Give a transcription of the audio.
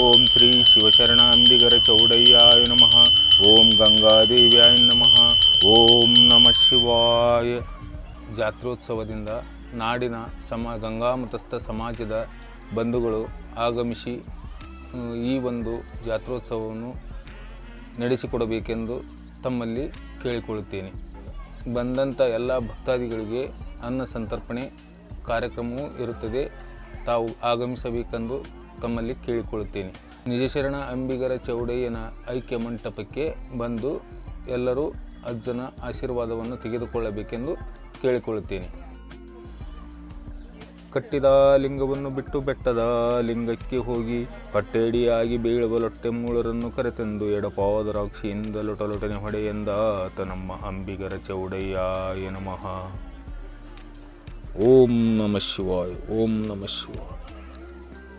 ಓಂ ಶ್ರೀ ಶಿವಶರಣಾಂಬಿಗರ ಚೌಡಯ್ಯಾಯ ನಮಃ ಓಂ ಗಂಗಾದೇವ್ಯಾಯ ನಮಃ ಓಂ ನಮಃ ಶಿವಾಯ ಜಾತ್ರೋತ್ಸವದಿಂದ ನಾಡಿನ ಸಮ ಗಂಗಾಮತಸ್ಥ ಸಮಾಜದ ಬಂಧುಗಳು ಆಗಮಿಸಿ ಈ ಒಂದು ಜಾತ್ರೋತ್ಸವವನ್ನು ನಡೆಸಿಕೊಡಬೇಕೆಂದು ತಮ್ಮಲ್ಲಿ ಕೇಳಿಕೊಳ್ಳುತ್ತೇನೆ. ಬಂದಂಥ ಎಲ್ಲ ಭಕ್ತಾದಿಗಳಿಗೆ ಅನ್ನ ಸಂತರ್ಪಣೆ ಕಾರ್ಯಕ್ರಮವೂ ಇರುತ್ತದೆ. ತಾವು ಆಗಮಿಸಬೇಕೆಂದು ತಮ್ಮಲ್ಲಿ ಕೇಳಿಕೊಳ್ಳುತ್ತೇನೆ. ನಿಜಶರಣ ಅಂಬಿಗರ ಚೌಡಯ್ಯನ ಐಕ್ಯ ಮಂಟಪಕ್ಕೆ ಬಂದು ಎಲ್ಲರೂ ಅಜ್ಜನ ಆಶೀರ್ವಾದವನ್ನು ತೆಗೆದುಕೊಳ್ಳಬೇಕೆಂದು ಕೇಳಿಕೊಳ್ಳುತ್ತೇನೆ. ಕಟ್ಟಿದ ಲಿಂಗವನ್ನು ಬಿಟ್ಟು ಬೆಟ್ಟದ ಲಿಂಗಕ್ಕೆ ಹೋಗಿ ಪಟ್ಟೆಡಿಯಾಗಿ ಬೀಳುವ ಲೊಟ್ಟೆ ಮೂಳರನ್ನು ಕರೆತಂದು ಎಡಪಾದ ರಾಕ್ಷಿಯಿಂದ ಲೊಟಲೊಟನೆ ಹೊಡೆಯೆಂದ ಆತ ನಮ್ಮ ಅಂಬಿಗರ ಎನ ಮಹಾ ಓಂ ನಮಃ ಶಿವಾಯ್, ಓಂ ನಮಃ ಶಿವಾಯ.